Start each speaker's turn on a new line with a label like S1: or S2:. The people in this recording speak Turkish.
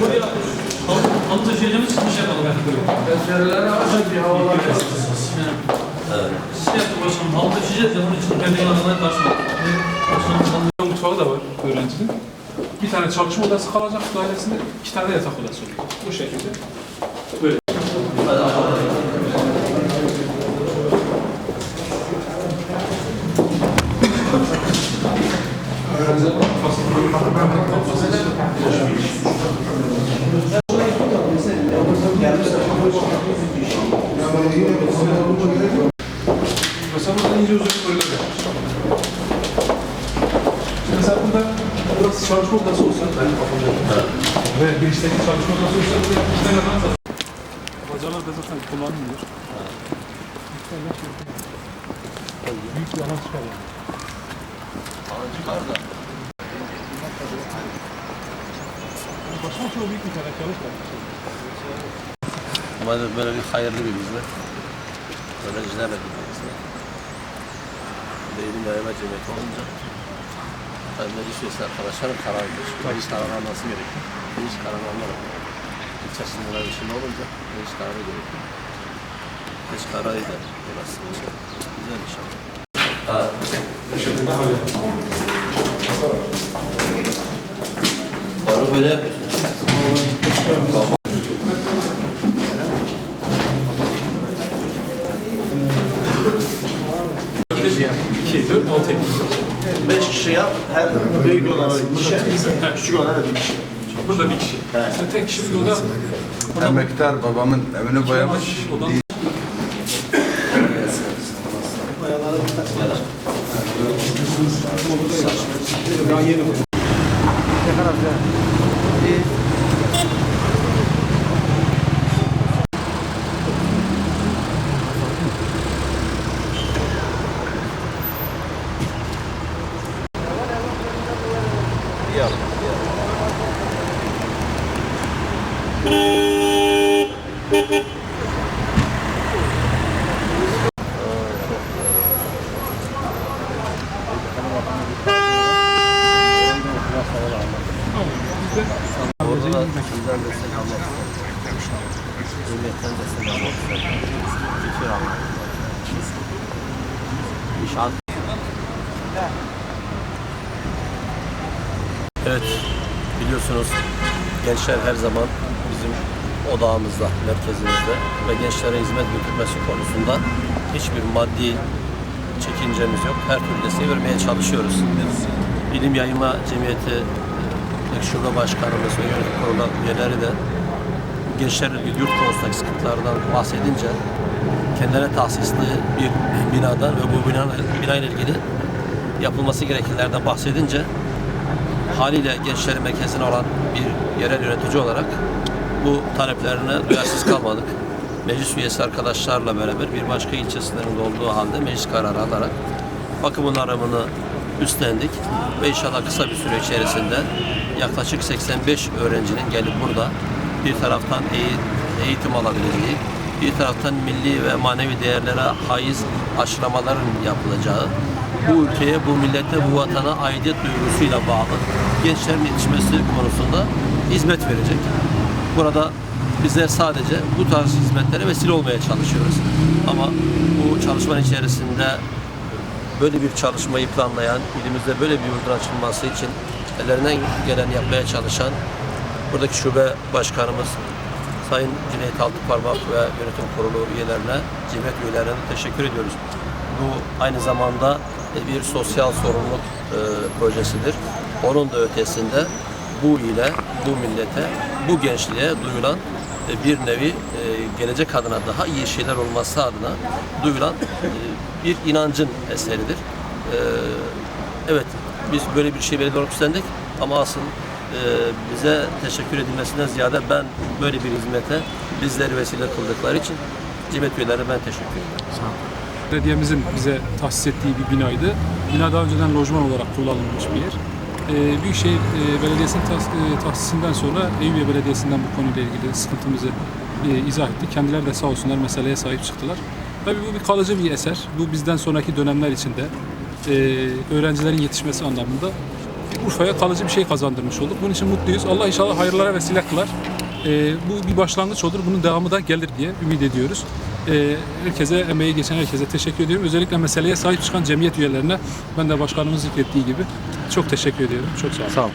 S1: Buraya halı taşıyacağımız çıkmış yapalım.
S2: Pencereleri açın bir havalar
S1: Şey yaptı başkanım, halı taşıyacağız ya onun için pencerenin adına karşıladık. Başkanım
S3: var öğrencinin. Bir tane çalışma odası kalacak dairesinde, iki tane yatak odası olacak. Bu şekilde. Böyle. Burada ince uzun koridor yapmış. Mesela burada burası çalışma odası olsa, benim kafamda ve girişteki çalışma odası olsa buraya tane daha satın. Bacalar da zaten kullanılmıyor. Büyük bir alan çıkar yani. Başkan çok büyük bir var.
S4: Ama böyle bir hayırlı bir hizmet. Öğrencilerle bir hizmet. Beylim yayma cemiyeti olunca tabii meclis üyesi arkadaşlarım karar veriyor. Meclis kararı alması gerekiyor. Meclis kararı alarak ilçesinde böyle bir şey olunca meclis kararı gerekiyor. Meclis kararı da biraz güzel inşallah. Onu böyle yapıyorsun.
S3: İki, dört, altı.
S5: Beş kişi yap, her büyük olan bir kişi, küçük olan bir kişi.
S3: Burada bir kişi. Sen tek kişi bir oda.
S2: Emektar babamın evini boyamış.
S3: Odan
S4: Evet, biliyorsunuz gençler her zaman bizim odağımızda, merkezimizde ve gençlere hizmet götürmesi konusunda hiçbir maddi çekincemiz yok. Her türlü desteği vermeye çalışıyoruz. Bilim Yayma Cemiyeti e, Şube Başkanımız ve yönetim kurulu üyeleri de gençler yurt konusundaki sıkıntılardan bahsedince kendilerine tahsisli bir binadan ve bu bina, bina ile ilgili yapılması gerekenlerden bahsedince haliyle gençlerin merkezine olan bir yerel yönetici olarak bu taleplerine duyarsız kalmadık. Meclis üyesi arkadaşlarla beraber bir başka ilçe sınırında olduğu halde meclis kararı alarak bakım onarımını üstlendik ve inşallah kısa bir süre içerisinde yaklaşık 85 öğrencinin gelip burada bir taraftan eği- eğitim alabileceği, bir taraftan milli ve manevi değerlere haiz aşılamaların yapılacağı, bu ülkeye, bu millete, bu vatana aidiyet duygusuyla bağlı gençlerin yetişmesi konusunda hizmet verecek. Burada bizler sadece bu tarz hizmetlere vesile olmaya çalışıyoruz. Ama bu çalışmanın içerisinde böyle bir çalışmayı planlayan, ilimizde böyle bir yurdun açılması için ellerinden gelen yapmaya çalışan buradaki şube başkanımız Sayın Cüneyt Altıparmak ve yönetim kurulu üyelerine, cemiyet üyelerine teşekkür ediyoruz. Bu aynı zamanda bir sosyal sorumluluk e, projesidir. Onun da ötesinde bu ile, bu millete, bu gençliğe duyulan e, bir nevi e, gelecek adına daha iyi şeyler olması adına duyulan e, bir inancın eseridir. Evet, biz böyle bir şey belediye olarak üstlendik ama asıl bize teşekkür edilmesinden ziyade ben böyle bir hizmete bizleri vesile kıldıkları için cemiyet üyelerine ben teşekkür ederim.
S3: Belediyemizin bize tahsis ettiği bir binaydı. Bina daha önceden lojman olarak kullanılmış bir yer. Ee, Büyükşehir e, Belediyesi'nin e, tahsisinden sonra Eyüpiye Belediyesi'nden bu konuyla ilgili sıkıntımızı e, izah ettik. Kendileri de sağ olsunlar meseleye sahip çıktılar. Tabii bu bir kalıcı bir eser. Bu bizden sonraki dönemler içinde e, öğrencilerin yetişmesi anlamında Urfa'ya kalıcı bir şey kazandırmış olduk. Bunun için mutluyuz. Allah inşallah hayırlara vesile kılar. Bu bir başlangıç olur. Bunun devamı da gelir diye ümit ediyoruz. Ee, herkese, emeği geçen herkese teşekkür ediyorum. Özellikle meseleye sahip çıkan cemiyet üyelerine ben de başkanımız zikrettiği gibi çok teşekkür ediyorum. Çok sağ olun.
S6: Sağ olun.